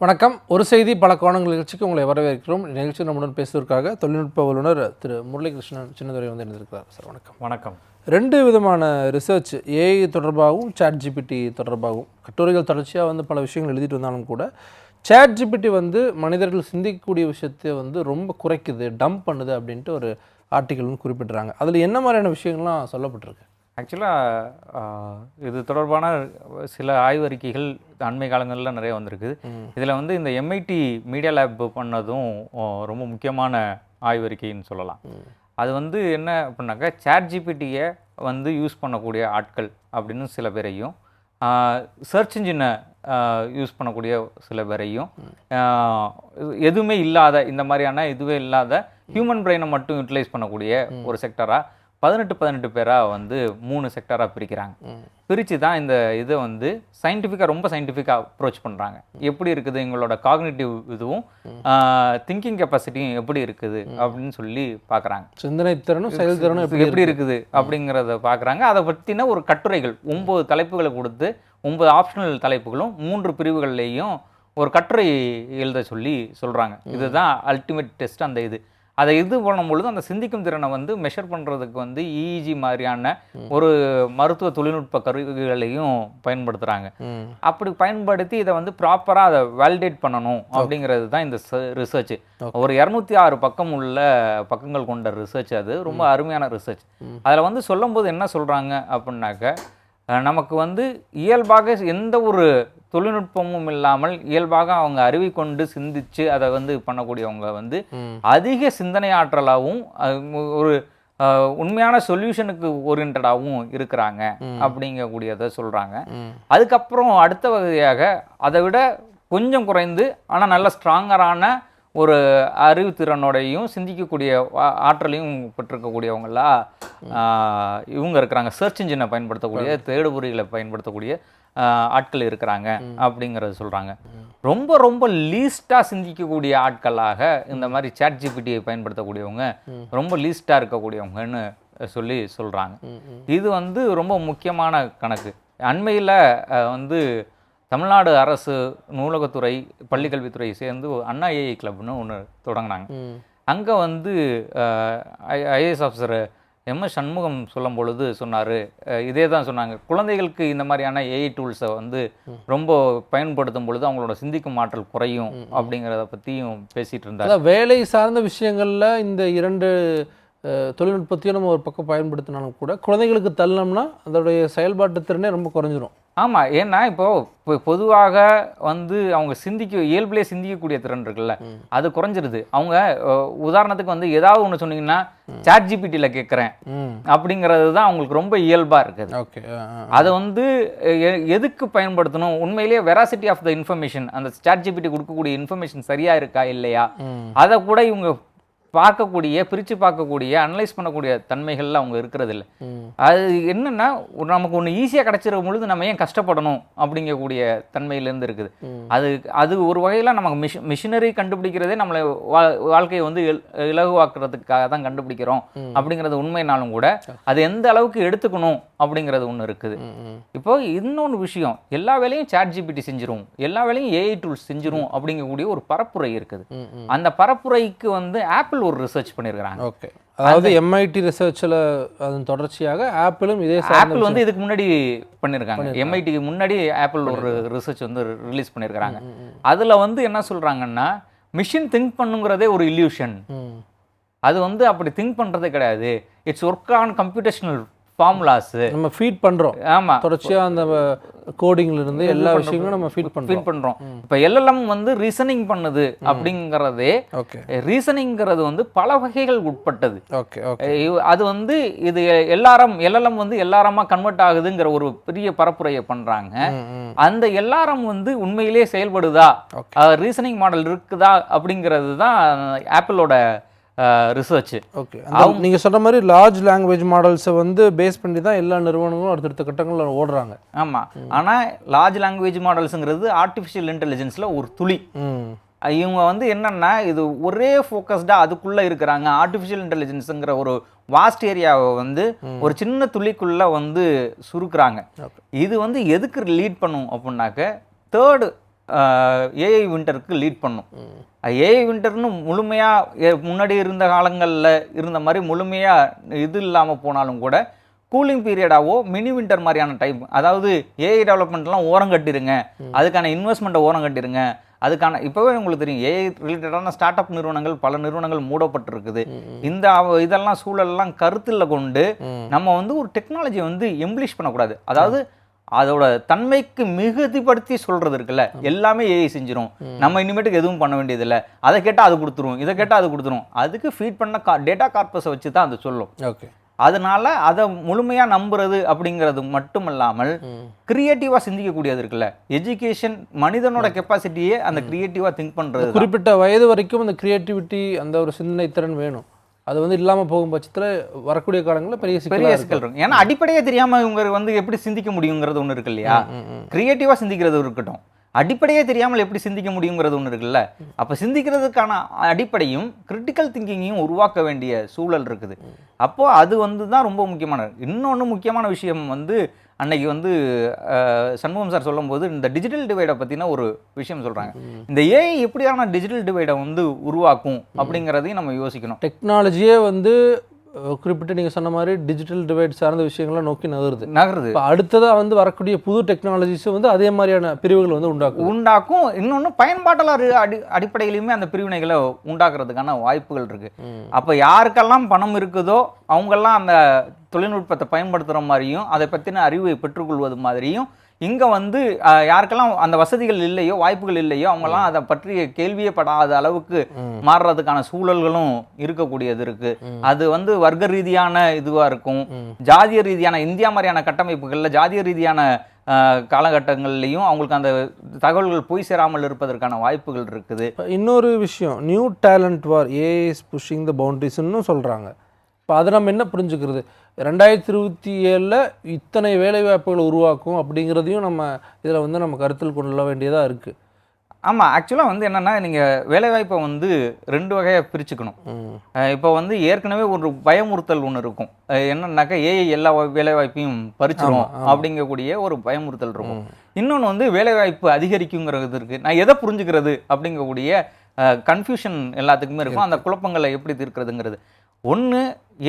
வணக்கம். ஒரு செய்தி பல கோணங்கள் நிகழ்ச்சிக்கு உங்களை வரவேற்கிறோம். நிகழ்ச்சி நம்முடன் பேசுவதற்காக தொழில்நுட்ப வல்லுநர் திரு முரளிகிருஷ்ணன் சின்னதுரை வந்து இருந்திருக்கிறார் சார் வணக்கம். வணக்கம். ரெண்டு விதமான ரிசர்ச் ஏஐ தொடர்பாகவும் சாட் ஜிபிடி தொடர்பாகவும். கட்டுரைகள் தொடர்ச்சியாக வந்து பல விஷயங்கள் எழுதிட்டு வந்தாலும் கூட சாட் ஜிபிடி வந்து மனிதர்கள் சிந்திக்கக்கூடிய விஷயத்தை வந்து ரொம்ப குறைக்குது டம்ப் பண்ணுது அப்படின்ட்டு ஒரு ஆர்டிக்கல் வந்து குறிப்பிட்றாங்க. அதில் என்ன மாதிரியான விஷயங்கள்லாம் சொல்லப்பட்டிருக்கு? ஆக்சுவலாக இது தொடர்பான சில ஆய்வறிக்கைகள் அண்மை காலங்களில் நிறைய வந்திருக்கு இதில் வந்து இந்த எம்ஐடி மீடியா லேப் பண்ணதும் ரொம்ப முக்கியமான ஆய்வறிக்கைன்னு சொல்லலாம். அது வந்து என்ன அப்படின்னாக்கா சேட் ஜிபிடியை வந்து யூஸ் பண்ணக்கூடிய ஆட்கள் அப்படின்னு சில பேரையும் சர்ச் இன்ஜினை யூஸ் பண்ணக்கூடிய சில பேரையும் எதுவுமே இல்லாத இந்த மாதிரியான இதுவே இல்லாத ஹியூமன் பிரெயினை மட்டும் யூட்டிலைஸ் பண்ணக்கூடிய ஒரு செக்டராக பதினெட்டு பதினெட்டு பேராக வந்து மூணு செக்டராக பிரிக்கிறாங்க. பிரித்து தான் இந்த இதை வந்து சயின்டிஃபிக்காக ரொம்ப சயின்டிஃபிக்காக அப்ரோச் பண்ணுறாங்க எப்படி இருக்குது எங்களோட காக்னிட்டிவ் இதுவும் திங்கிங் கெப்பாசிட்டியும் எப்படி இருக்குது அப்படின்னு சொல்லி பார்க்குறாங்க சிந்தனை திறனும் செயல்திறனும் எப்படி எப்படி இருக்குது? அப்படிங்கிறத பார்க்குறாங்க அதை பற்றின ஒரு கட்டுரைகள் ஒம்பது தலைப்புகளை கொடுத்து ஒன்பது ஆப்ஷனல் தலைப்புகளும் மூன்று பிரிவுகள்லேயும் ஒரு கட்டுரை எழுத சொல்லி சொல்கிறாங்க இதுதான் அல்டிமேட் டெஸ்ட் அந்த இது. அதை இது பண்ணும்பொழுது அந்த சிந்திக்கும் திறனை வந்து மெஷர் பண்ணுறதுக்கு வந்து இஇஜி மாதிரியான ஒரு மருத்துவ தொழில்நுட்ப கருவிகளையும் பயன்படுத்துகிறாங்க அப்படி பயன்படுத்தி இதை வந்து ப்ராப்பராக அதை வேலிடேட் பண்ணணும் அப்படிங்கிறது தான் இந்த ரிசர்ச் ஒரு இரநூத்தி ஆறு பக்கம் உள்ள பக்கங்கள் கொண்ட ரிசர்ச் அது. ரொம்ப அருமையான ரிசர்ச் அதில் வந்து சொல்லும்போது என்ன சொல்கிறாங்க அப்படின்னாக்க நமக்கு வந்து இயல்பாக எந்த ஒரு தொழில்நுட்பமும் இல்லாமல் இயல்பாக அவங்க அறிவை கொண்டு சிந்திச்சு அதை வந்து பண்ணக்கூடியவங்க வந்து அதிக சிந்தனை ஆற்றலாகவும் ஒரு உண்மையான சொல்யூஷனுக்கு ஓரியன்டாகவும் இருக்கிறாங்க அப்படிங்கக்கூடியதை சொல்கிறாங்க அதுக்கப்புறம் அடுத்த வகையாக அதை விட கொஞ்சம் குறைந்து ஆனால் நல்ல ஸ்ட்ராங்கரான ஒரு அறிவுத்திறனோடையும் சிந்திக்கக்கூடிய ஆற்றலையும் பெற்றிருக்கக்கூடியவங்களா? இவங்க இருக்கிறாங்க. சர்ச் இன்ஜினை பயன்படுத்தக்கூடிய தேடுபொறிகளை பயன்படுத்தக்கூடிய ஆட்கள் இருக்கிறாங்க அப்படிங்கிறத சொல்கிறாங்க ரொம்ப ரொம்ப லீஸ்ட்டாக சிந்திக்கக்கூடிய ஆட்களாக இந்த மாதிரி சாட் ஜிபிடியை பயன்படுத்தக்கூடியவங்க ரொம்ப லீஸ்ட்டாக இருக்கக்கூடியவங்கன்னு சொல்லி சொல்கிறாங்க. இது வந்து ரொம்ப முக்கியமான கணக்கு. அண்மையில் வந்து தமிழ்நாடு அரசு நூலகத்துறை பள்ளிக்கல்வித்துறை சேர்ந்து அண்ணா ஏஐ கிளப்னு ஒன்று தொடங்கினாங்க. அங்கே வந்து ஐஏஎஸ் ஆஃபீஸர் எம்எஸ் சண்முகம் சொல்லும் பொழுது சொன்னார் இதே தான் சொன்னாங்க. குழந்தைகளுக்கு இந்த மாதிரியான ஏஐ டூல்ஸை வந்து ரொம்ப பயன்படுத்தும் பொழுது அவங்களோட சிந்திக்கும் ஆற்றல் குறையும் அப்படிங்கிறத பற்றியும் பேசிகிட்டு இருந்தார். அதான் வேலை சார்ந்த விஷயங்கள்ல இந்த இரண்டு தொழில்நுட்பத்தையும் நம்ம ஒரு பக்கம் பயன்படுத்தினாலும் கூட குழந்தைகளுக்கு தள்ளோம்னா அதோடைய செயல்பாட்டு திறனே ரொம்ப குறைஞ்சிரும். ஆமாம் ஏன்னா இப்போ பொ- பொதுவாக வந்து அவங்க சிந்திக்க இயல்பிலே சிந்திக்கக்கூடிய திறன் இருக்குல்ல அது குறைஞ்சிருது. அவங்க உதாரணத்துக்கு வந்து ஏதாவது ஒன்று சொன்னீங்கன்னா சாட் ஜிபிடியில் கேட்குறேன் அப்படிங்கிறது தான் அவங்களுக்கு ரொம்ப இயல்பாக இருக்குது. ஓகே அதை வந்து எதுக்கு பயன்படுத்தணும்? உண்மையிலேயே வெராசிட்டி ஆஃப் த இன்ஃபர்மேஷன் அந்த சாட் ஜிபிடி கொடுக்கக்கூடிய இன்ஃபர்மேஷன் சரியா இருக்கா இல்லையா? அதை கூட இவங்க பார்க்கக்கூடிய பிரித்து பார்க்கக்கூடிய அனலைஸ் பண்ணக்கூடிய தன்மைகள்ல அவங்க இருக்கிறது இல்ல அது என்னன்னா நமக்கு ஒன்று ஈஸியாக கிடைச்சிரும் பொழுது நம்ம ஏன் கஷ்டப்படணும் அப்படிங்கக்கூடிய தன்மையிலேருந்து இருக்குது. அது அது ஒரு வகையில் நமக்கு மிஷ் மிஷினரி கண்டுபிடிக்கிறதே நம்மளை வா- வாழ்க்கையை வந்து இல்- இலகுவாக்குறதுக்காக தான் கண்டுபிடிக்கிறோம் அப்படிங்கிறது உண்மைனாலும் கூட அது எந்த அளவுக்கு எடுத்துக்கணும் அப்படிங்கிறது ஒன்று இருக்குது. இப்போ இன்னொன்று விஷயம் எல்லா வேலையும் சாட் ஜிபிடி செஞ்சிரும். எல்லா வேலையும் ஏஐ டூல்ஸ் செஞ்சிரும் அப்படிங்கக்கூடிய ஒரு பரப்புரை இருக்குது. அந்த பரப்புரைக்கு வந்து ஆப்பிள் ஒரு ரிசர்ச் பண்ணியிருக்கிறாங்க ஓகே அதாவது எம்ஐடி ரிசர்ச்சில் அதன் தொடர்ச்சியாக ஆப்பிளும் இதே ஆப்பிள் வந்து இதுக்கு முன்னாடி பண்ணியிருக்காங்க எம்ஐடிக்கு முன்னாடி ஆப்பிள் ஒரு ரிசர்ச் வந்து ரிலீஸ் பண்ணியிருக்காங்க அதில் வந்து என்ன சொல்கிறாங்கன்னா மிஷின் திங்க் பண்ணுங்கிறதே ஒரு இல்யூஷன் அது வந்து அப்படி திங்க் பண்ணுறதே கிடையாது. It's work on computational formulas நம்ம ஃபீட் பண்றோம். ஆமாம் தொடர்ச்சியா அந்த கோடிங்ல இருந்து எல்லா விஷயங்களும் நம்ம ஃபீட் பண்றோம். ஃபீல் பண்ணுறோம் இப்போ எல்எல்எம் வந்து ரீசனிங் பண்ணுது அப்படிங்கிறதே ஓகே. ரீசனிங்கிறது வந்து பல வகைகள் உட்பட்டது. ஓகே அது வந்து இது எல்லாரம் எல்எல்எம் வந்து எல்லாரமா கன்வெர்ட் ஆகுதுங்கிற ஒரு பெரிய பரப்புரையை ம் அந்த எல்லாரம் வந்து உண்மையிலேயே செயல்படுதா? ரீசனிங் மாடல் இருக்குதா? அப்படிங்கிறது தான் ஆப்பிளோட ரிசர்ச் ஓகே நீங்க சொல்ற மாதிரி லார்ஜ் லாங்குவேஜ் மாடல்ஸை வந்து பேஸ் பண்ணி தான் எல்லா நிறுவனங்களும் அடுத்தடுத்த கட்டங்களில் ஓடுறாங்க. ஆமா. ஆனா லார்ஜ் லாங்குவேஜ் மாடல்ஸுங்கிறது ஆர்டிஃபிஷியல் இன்டெலிஜென்ஸ்ல ஒரு துளி. இவங்க வந்து என்னன்னா இது ஒரே ஃபோக்கஸ்டாக அதுக்குள்ளே இருக்கிறாங்க. ஆர்டிஃபிஷியல் இன்டெலிஜென்ஸுங்கிற ஒரு வாஸ்ட் ஏரியாவை வந்து ஒரு சின்ன துளிக்குள்ள வந்து சுருக்குறாங்க. இது வந்து எதுக்கு லீட் பண்ணும் அப்படின்னாக்க தேர்டு ஏஐ விண்டருக்கு லீட் பண்ணும். ஏஐ விண்டர்னு முழுமையாக முன்னாடி இருந்த காலங்களில் இருந்த மாதிரி முழுமையாக இது இல்லாமல் போனாலும் கூட கூலிங் பீரியடாவோ மினி விண்டர் மாதிரியான டைப் அதாவது ஏஐ டெவலப்மெண்ட்லாம் ஓரம் கட்டிருங்க. அதுக்கான இன்வெஸ்ட்மெண்ட்டை ஓரம் கட்டிருங்க. அதுக்கான இப்போவே உங்களுக்கு தெரியும் ஏஐ ரிலேட்டடான ஸ்டார்ட் அப் நிறுவனங்கள் பல நிறுவனங்கள் மூடப்பட்டிருக்குது. இந்த இதெல்லாம் சூழலெல்லாம் கருத்தில் கொண்டு நம்ம வந்து ஒரு டெக்னாலஜியை வந்து எம்ப்ளிஷ் பண்ணக்கூடாது. அதாவது அதோட தன்மைக்கு மிகுதிப்படுத்தி சொல்றது இருக்குல்ல? எல்லாமே ஏஐ செஞ்சிரும். நம்ம இனிமேட்டுக்கு எதுவும் பண்ண வேண்டியதில்லை. அதை கேட்டால் அது கொடுத்துரும். இதை கேட்டால் அது கொடுத்துரும். அதுக்கு ஃபீட் பண்ண கா டேட்டா கார்பஸை வச்சு தான் அது சொல்லும். ஓகே. அதனால அதை முழுமையாக நம்புறது அப்படிங்கிறது மட்டும் இல்லாமல் கிரியேட்டிவாக சிந்திக்கக்கூடியது இருக்குல்ல? எஜுகேஷன் மனிதனோட கெப்பாசிட்டியே அந்த கிரியேட்டிவாக திங்க் பண்ணுறது குறிப்பிட்ட வயது வரைக்கும் அந்த கிரியேட்டிவிட்டி அந்த ஒரு சிந்தனை திறன் வேணும். அது வந்து இல்லாமல் போகும் பட்சத்தில் வரக்கூடிய காலங்களில் பெரிய பெரிய சிக்கல் இருக்கும். ஏன்னா அடிப்படையே தெரியாம இவங்க வந்து எப்படி சிந்திக்க முடியுங்கிறது ஒன்று இருக்கு இல்லையா? கிரியேட்டிவாக சிந்திக்கிறது இருக்கட்டும். அடிப்படையே தெரியாமல் எப்படி சிந்திக்க முடியுங்கிறது ஒன்று இருக்குல்ல? அப்போ சிந்திக்கிறதுக்கான அடிப்படையும் கிரிட்டிக்கல் திங்கிங்கையும் உருவாக்க வேண்டிய சூழல் இருக்குது. அப்போது அது வந்து தான் ரொம்ப முக்கியமானது. இன்னொன்று முக்கியமான விஷயம் வந்து அன்னைக்கு வந்து சண்முகம் சார் சொல்லும்போது இந்த டிஜிட்டல் டிவைடை பற்றின ஒரு விஷயம் சொல்கிறாங்க இந்த ஏஐ எப்படியான டிஜிட்டல் டிவைடை வந்து உருவாக்கும் அப்படிங்கிறதையும் நம்ம யோசிக்கணும். டெக்னாலஜியே வந்து குறிப்பிட்ட நீங்கள் சொன்ன மாதிரி டிஜிட்டல் டிவைட் சார்ந்த விஷயங்களை நோக்கி நகருது. நகருது. இப்போ அடுத்ததாக வந்து வரக்கூடிய புது டெக்னாலஜிஸும் வந்து அதே மாதிரியான பிரிவுகள் வந்து உண்டாக்கும் உண்டாக்கும். இன்னொன்று பயன்பாட்டாளர் அடி அடிப்படையிலுமே அந்த பிரிவினைகளை உண்டாக்குறதுக்கான வாய்ப்புகள் இருக்கு. அப்போ யாருக்கெல்லாம் பணம் இருக்குதோ அவங்கெல்லாம் அந்த தொழில்நுட்பத்தை பயன்படுத்துகிற மாதிரியும் அதை பற்றின அறிவை பெற்றுக்கொள்வது மாதிரியும் இங்கே வந்து யாருக்கெல்லாம் அந்த வசதிகள் இல்லையோ வாய்ப்புகள் இல்லையோ அவங்கெல்லாம் அதை பற்றிய கேள்வியே படாத அளவுக்கு மாறுறதுக்கான சூழல்களும் இருக்கக்கூடியது இருக்கு. அது வந்து வர்க்க ரீதியான இதுவாக இருக்கும். ஜாதிய ரீதியான இந்தியா மாதிரியான கட்டமைப்புகளில் ஜாதிய ரீதியான காலகட்டங்கள்லையும் அவங்களுக்கு அந்த தகவல்கள் போய் சேராமல் இருப்பதற்கான வாய்ப்புகள் இருக்குது. இன்னொரு விஷயம் new talent war as pushing the பவுண்டரிஸ்ன்னு சொல்கிறாங்க இப்போ அதை நம்ம என்ன புரிஞ்சுக்கிறது? ரெண்டாயிரத்தி இருபத்தி ஏழில் இத்தனை வேலைவாய்ப்புகளை உருவாக்கும் அப்படிங்கிறதையும் நம்ம இதில் வந்து நம்ம கருத்தில் கொள்ள வேண்டியதாக இருக்குது ஆமாம் ஆக்சுவலாக வந்து என்னென்னா நீங்கள் வேலைவாய்ப்பை வந்து ரெண்டு வகையாக பிரிச்சுக்கணும். இப்போ வந்து ஏற்கனவே ஒரு பயமுறுத்தல் ஒன்று இருக்கும். என்னன்னாக்கா ஏஐ எல்லா வேலைவாய்ப்பையும் பறிச்சிரும் அப்படிங்கக்கூடிய ஒரு பயமுறுத்தல் இருக்கும். இன்னொன்று வந்து வேலைவாய்ப்பு அதிகரிக்குங்கிறது இருக்குது நான் எதை புரிஞ்சுக்கிறது அப்படிங்கக்கூடிய கன்ஃபியூஷன் எல்லாத்துக்குமே இருக்கும். அந்த குழப்பங்களை எப்படி தீர்க்கிறதுங்கிறது. ஒன்று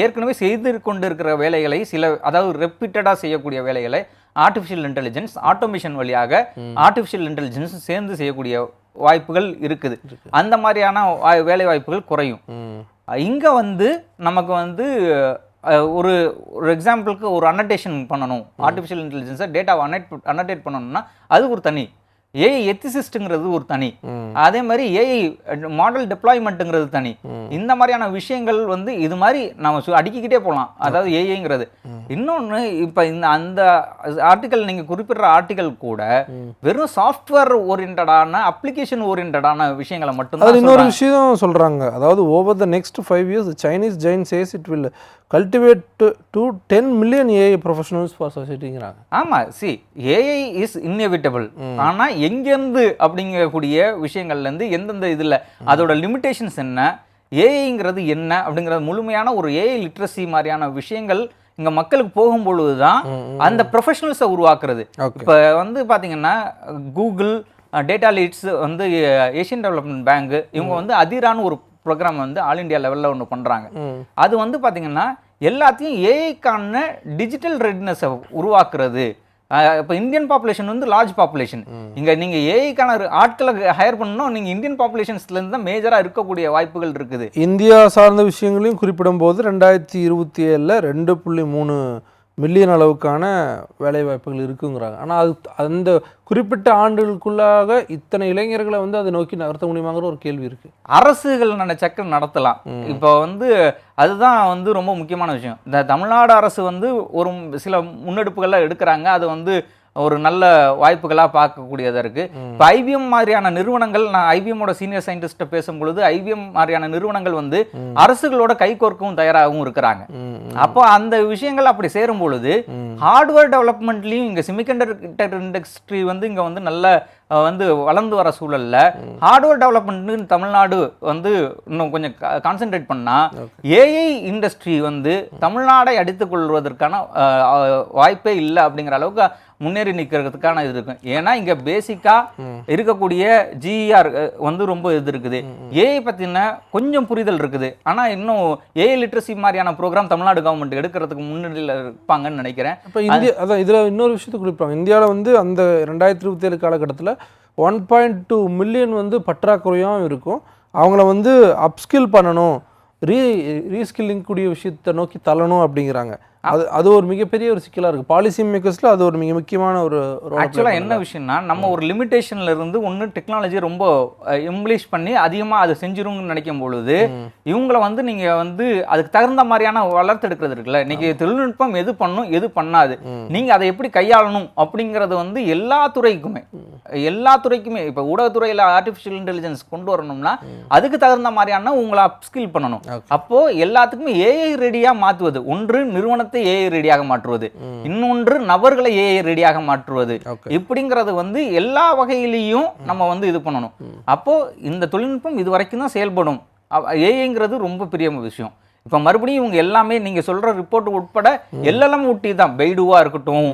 ஏற்கனவே செய்து கொண்டு இருக்கிற வேலைகளை சில அதாவது ரெப்பிட்டடாக செய்யக்கூடிய வேலைகளை ஆர்டிஃபிஷியல் இன்டெலிஜென்ஸ் ஆட்டோமேஷன் வழியாக ஆர்டிஃபிஷியல் இன்டெலிஜென்ஸ் சேர்ந்து செய்யக்கூடிய வாய்ப்புகள் இருக்குது. அந்த மாதிரியான வேலை வாய்ப்புகள் குறையும். இங்கே வந்து நமக்கு வந்து ஒரு ஒரு எக்ஸாம்பிளுக்கு ஒரு அனடேஷன் பண்ணணும். ஆர்டிஃபிஷியல் இன்டெலிஜென்ஸை டேட்டாவை அனட் அனடேட் பண்ணணும்னா அது ஒரு தனி ஏஐ எத்திசிஸ்ட்டுங்கிறது ஒரு தனி. அதே மாதிரி ஏஐ மாடல் டெப்ளாய்மெண்ட்டுங்கிறது தனி. இந்த மாதிரியான விஷயங்கள் வந்து இது மாதிரி நம்ம அடுக்கிக்கிட்டே போகலாம் அதாவது ஏஐங்கிறது இன்னொன்று இப்போ இந்த அந்த ஆர்டிக்கல் நீங்கள் குறிப்பிடுற ஆர்டிக்கல் கூட வெறும் சாஃப்ட்வேர் ஓரியன்டான அப்ளிகேஷன் ஓரியன்டான விஷயங்களை அது மட்டும்தான் இன்னொரு. விஷயம் சொல்கிறாங்க அதாவது over the next five years Chinese chain says it will cultivate to ten million AI professionals for சொசைட்டிங்கிறாங்க ஆமா சி ஏஐ இஸ் இன்னெவிட்டபிள் ஆனா எங்கேருந்து அப்படிங்கக்கூடிய விஷயங்கள்ல இருந்து எந்தெந்த இதுல அதோட லிமிடேஷன்ஸ் என்ன ஏஐங்கிறது என்ன அப்படிங்கிறது முழுமையான ஒரு ஏஐ லிட்ரஸி மாதிரியான விஷயங்கள் இங்க மக்களுக்கு போகும்பொழுது தான் அந்த ப்ரொஃபஷனல்ஸை உருவாக்குறது. இப்போ வந்து பாத்தீங்கன்னா கூகுள் டேட்டா லீட்ஸ் வந்து ஏஷியன் டெவலப்மெண்ட் பேங்க் இவங்க வந்து அதிரான்னு ஒரு ப்ரோக்ராம் வந்து ஆல் இந்தியா லெவலில் ஒன்று பண்ணுறாங்க அது வந்து பாத்தீங்கன்னா எல்லாத்தையும் ஏஐக்கான டிஜிட்டல் ரெட்னஸை உருவாக்குறது. இப்போ இந்தியன் பாப்புலேஷன் வந்து லார்ஜ் பாப்புலேஷன் இங்கே நீங்கள் ஏஐக்கான ஆட்களை ஹையர் பண்ணணும் நீங்கள் இந்தியன் பாப்புலேஷன்ஸ்லேருந்து தான் மேஜராக இருக்கக்கூடிய வாய்ப்புகள் இருக்குது. இந்தியா சார்ந்த விஷயங்களையும் குறிப்பிடும்போது ரெண்டாயிரத்தி இருபத்தி ஏழில் ரெண்டு புள்ளி மூணு மில்லியன் அளவுக்கான வேலைவாய்ப்புகள் இருக்குங்கிறாங்க. ஆனால் அது அந்த குறிப்பிட்ட ஆண்டுகளுக்குள்ளாக இத்தனை இளைஞர்களை வந்து அதை நோக்கி நகர்த்த முடியுமாங்கிற ஒரு கேள்வி இருக்குது அரசுகள் நினைச்சக்க நடத்தலாம். இப்போ வந்து அதுதான் வந்து ரொம்ப முக்கியமான விஷயம். இந்த தமிழ்நாடு அரசு வந்து ஒரு சில முன்னெடுப்புகள்லாம் எடுக்கிறாங்க. அது வந்து ஒரு நல்ல வாய்ப்புகளாக பார்க்கக்கூடியதாக இருக்குது இப்போ ஐபிஎம் மாதிரியான நிறுவனங்கள் நான் ஐபிஎம்மோட சீனியர் சயின்டிஸ்ட்டை பேசும்பொழுது ஐபிஎம் மாதிரியான நிறுவனங்கள் வந்து அரசுகளோட கைகோர்க்கவும் தயாராகவும் இருக்கிறாங்க. அப்போ அந்த விஷயங்கள் அப்படி சேரும் பொழுது ஹார்ட்வேர் டெவலப்மெண்ட்லையும் இங்கே செமிகண்டக்டர் இண்டஸ்ட்ரி வந்து இங்கே வந்து நல்ல வந்து வளர்ந்து வர சூழல்ல ஹார்ட்வேர் டெவலப்மெண்ட்னு தமிழ்நாடு வந்து இன்னும் கொஞ்சம் கான்சென்ட்ரேட் பண்ணா ஏஐ இண்டஸ்ட்ரி வந்து தமிழ்நாடை அடித்துக் கொள்வதற்கான அஹ், அஹ், வாய்ப்பே இல்லை அப்படிங்கிற அளவுக்கு முன்னேறி நிற்கிறதுக்கான இது இருக்கும் ஏன்னா இங்க பேசிக்கா இருக்கக்கூடிய ஜிஆர் வந்து ரொம்ப இது இருக்குது. ஏஐ பத்தின கொஞ்சம் புரிதல் இருக்குது. ஆனா இன்னும் ஏஐ லிட்ரஸி மாதிரியான ப்ரோக்ராம் தமிழ்நாடு கவர்மெண்ட் எடுக்கிறதுக்கு முன்னிலையில் இருப்பாங்கன்னு நினைக்கிறேன். இப்போ இந்தியா அதான் இதில் இன்னொரு விஷயத்தை குறிப்பாங்க இந்தியாவில் வந்து அந்த ரெண்டாயிரத்தி இருபத்தி ஏழு காலகட்டத்தில் ஒன் பாயிண்ட் டூ மில்லியன் வந்து பற்றாக்குறையாகவும் இருக்கும். அவங்கள வந்து அப்ஸ்கில் பண்ணணும் ரீ ரீஸ்கில்லிங் கூடிய விஷயத்தை நோக்கி தள்ளணும் அப்படிங்கிறாங்க. அது அது ஒரு மிகப்பெரிய ஒரு சிக்கலாக இருக்குது பாலிசி மேக்கர்ஸில் அது ஒரு மிக முக்கியமான ஒரு ஆக்சுவலாக என்ன விஷயம்னா நம்ம ஒரு லிமிட்டேஷன்ல இருந்து ஒன்று டெக்னாலஜி ரொம்ப இம்ப்ளீஷ் பண்ணி அதிகமாக அதை செஞ்சிரும்னு நினைக்கும் பொழுது இவங்கள வந்து நீங்க வந்து அதுக்கு தகுந்த மாதிரியான வளர்த்தெடுக்கிறது இருக்குல்ல. இன்னைக்கு தொழில்நுட்பம் எது பண்ணும் எது பண்ணாது. நீங்க அதை எப்படி கையாளணும் அப்படிங்கிறது வந்து எல்லா துறைக்குமே எல்லா துறைக்குமே இப்போ ஊடகத்துறையில் ஆர்டிஃபிஷியல் இன்டெலிஜென்ஸ் கொண்டு வரணும்னா அதுக்கு தகுந்த மாதிரியான உங்களை அப்ஸ்கில் பண்ணணும். அப்போ எல்லாத்துக்குமே ஏஐ ரெடியா மாற்றுவது ஒன்று நிறுவனத்தை ஏஐ ரெடியாக மாற்றுவது. இன்னொன்று நபர்களை ஏஐ ரெடியாக மாற்றுவது. இப்படிங்கிறது வந்து எல்லா வகையிலையும் நம்ம வந்து இது பண்ணணும். அப்போ இந்த தொழில்நுட்பம் இது வரைக்கும் தான் செயல்படும். ஏஐங்கிறது ரொம்ப பெரிய விஷயம். இப்போ மறுபடியும் இவங்க எல்லாமே நீங்க சொல்ற ரிப்போர்ட் உட்பட எல்லாம் ஊட்டி தான். பெய்டுவா இருக்கட்டும்.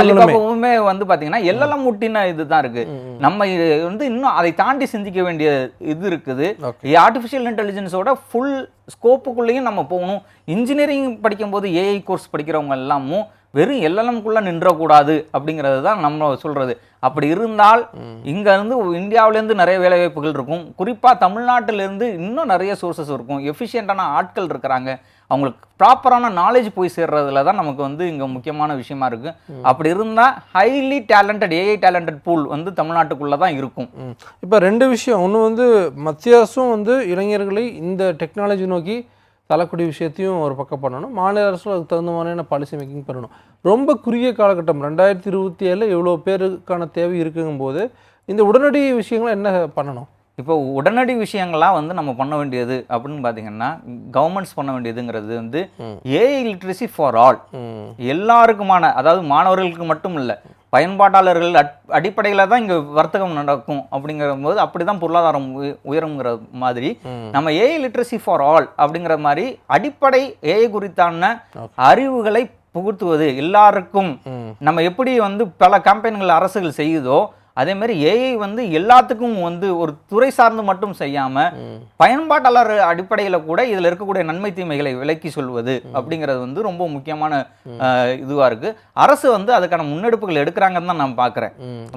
அலிபாபாவுமே வந்து பாத்தீங்கன்னா எல்லாம் ஊட்டின இதுதான் இருக்கு. நம்ம வந்து இன்னும் அதை தாண்டி சிந்திக்க வேண்டிய இது இருக்குது. Okay. ஆர்டிஃபிஷியல் இன்டெலிஜென்ஸோட ஃபுல் ஸ்கோப்புக்குள்ளேயும் நம்ம போகணும். இன்ஜினியரிங் படிக்கும்போது ஏஐ கோர்ஸ் படிக்கிறவங்க எல்லாமும் வெறும் எல்எல்எம்குள்ளே நின்றக்கூடாது அப்படிங்கிறது தான் நம்ம சொல்கிறது அப்படி இருந்தால் இங்கேருந்து இந்தியாவிலேருந்து நிறைய வேலைவாய்ப்புகள் இருக்கும். குறிப்பாக தமிழ்நாட்டிலேருந்து இன்னும் நிறைய சோர்சஸ் இருக்கும். எஃபிஷியண்டான ஆட்கள் இருக்கிறாங்க. அவங்களுக்கு ப்ராப்பரான நாலேஜ் போய் சேர்றதுல தான் நமக்கு வந்து இங்கே முக்கியமான விஷயமா இருக்கு. அப்படி இருந்தால் highly talented AI talented pool வந்து தமிழ்நாட்டுக்குள்ளே தான் இருக்கும். இப்போ ரெண்டு விஷயம். ஒன்று வந்து மத்திய அரசும் வந்து இளைஞர்களை இந்த டெக்னாலஜி நோக்கி தள்ளக்கூடிய விஷயத்தையும் ஒரு பக்கம் பண்ணணும். மாநில அரசும் அதுக்கு தகுந்த மாதிரியான பாலிசி மேக்கிங் பண்ணணும் ரொம்ப குறுகிய காலகட்டம் ரெண்டாயிரத்தி இருபத்தி ஏழில் இவ்வளோ பேருக்கான தேவை இருக்குங்கும்போது இந்த உடனடி விஷயங்களை என்ன பண்ணணும்? இப்போ உடனடி விஷயங்கள்லாம் வந்து நம்ம பண்ண வேண்டியது அப்படின்னு பார்த்தீங்கன்னா கவர்மெண்ட்ஸ் பண்ண வேண்டியதுங்கிறது வந்து ஏஐ லிட்ரஸி ஃபார் ஆல் எல்லாருக்குமான அதாவது மாணவர்களுக்கு மட்டும் இல்லை பயன்பாட்டாளர்கள் அடிப்படையில் தான் இங்கே வர்த்தகம் நடக்கும் அப்படிங்கிற போது அப்படி தான் பொருளாதாரம் உய- உயருங்கிற மாதிரி. நம்ம ஏஐ லிட்ரஸி ஃபார் ஆல் அப்படிங்கிற மாதிரி அடிப்படை ஏஐ குறித்தான அறிவுகளை புகுத்துவது எல்லாருக்கும் நம்ம எப்படி வந்து பல கேம்பெயின்கள் அரசுகள் செய்யுதோ அதே மாதிரி ஏஐ வந்து எல்லாத்துக்கும் வந்து ஒரு துறை சார்ந்து மட்டும் செய்யாம பயன்பாட்டாளர் அடிப்படையில கூட இதுல இருக்கக்கூடிய நன்மை தீமைகளை விலக்கி சொல்வது அப்படிங்கிறது வந்து ரொம்ப முக்கியமான அஹ், இதுவா இருக்கு. அரசு வந்து அதுக்கான முன்னெடுப்புகள் எடுக்கிறாங்கன்னு தான் நான் பார்க்குறேன்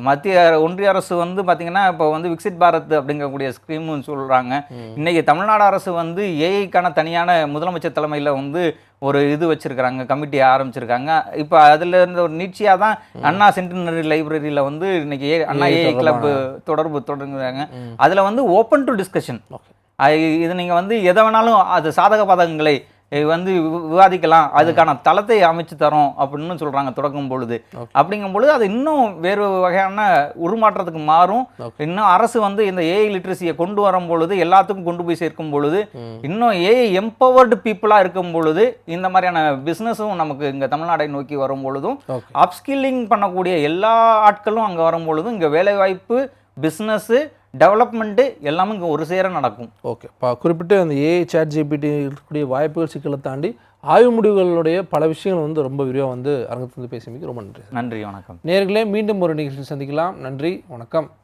மத்திய ஒன்றிய அரசு வந்து பாத்தீங்கன்னா இப்போ வந்து விக்சிட் பாரத் அப்படிங்கக்கூடிய ஸ்கீம்னு சொல்றாங்க. இன்னைக்கு தமிழ்நாடு அரசு வந்து ஏஐக்கான தனியான முதலமைச்சர் தலைமையில வந்து ஒரு இது வச்சிருக்கிறாங்க கமிட்டி ஆரம்பிச்சிருக்காங்க. இப்போ அதுல இருந்த ஒரு நீட்சியாக தான் அண்ணா சென்டினரி லைப்ரரியில வந்து இன்னைக்கு ஏ- அண்ணா ஏஐ கிளப் தொடர்பு தொடங்குறாங்க. அதுல வந்து ஓப்பன் டு டிஸ்கஷன் இது நீங்க வந்து எதை வேணாலும் அது சாதக பாதகங்களை வந்து விவாதிக்கலாம். அதுக்கான தளத்தை அமைச்சு தரோம் அப்படின்னு சொல்றாங்க தொடங்கும் பொழுது. அப்படிங்கும் பொழுது அது இன்னும் வேறு வகையான உருமாற்றத்துக்கு மாறும். இன்னும் அரசு வந்து இந்த ஏஐ லிட்ரஸியை கொண்டு வரும் பொழுது எல்லாத்துக்கும் கொண்டு போய் சேர்க்கும் பொழுது இன்னும் ஏஐ எம்பவர்டு பீப்புளாக இருக்கும் பொழுது இந்த மாதிரியான பிஸ்னஸும் நமக்கு இங்கே தமிழ்நாடை நோக்கி வரும் பொழுதும் அப்ஸ்கில்லிங் பண்ணக்கூடிய எல்லா ஆட்களும் அங்கே வரும் பொழுதும் இங்கே வேலைவாய்ப்பு பிஸ்னஸ்ஸு டெவலப்மெண்ட்டு எல்லாமே இங்கே ஒரு சேர நடக்கும். ஓகே. இப்போ குறிப்பிட்டு அந்த ஏஐ சேட் ஜிபிடி இருக்கக்கூடிய வாய்ப்புகள் சிக்கலை தாண்டி ஆய்வு முடிவுகளுடைய பல விஷயங்கள் வந்து ரொம்ப விரிவாக வந்து அரங்கத்தில் வந்து பேசியமைக்கு ரொம்ப நன்றி நன்றி வணக்கம். நேர்களே மீண்டும் ஒரு நிகழ்ச்சியில் சந்திக்கலாம். நன்றி வணக்கம்.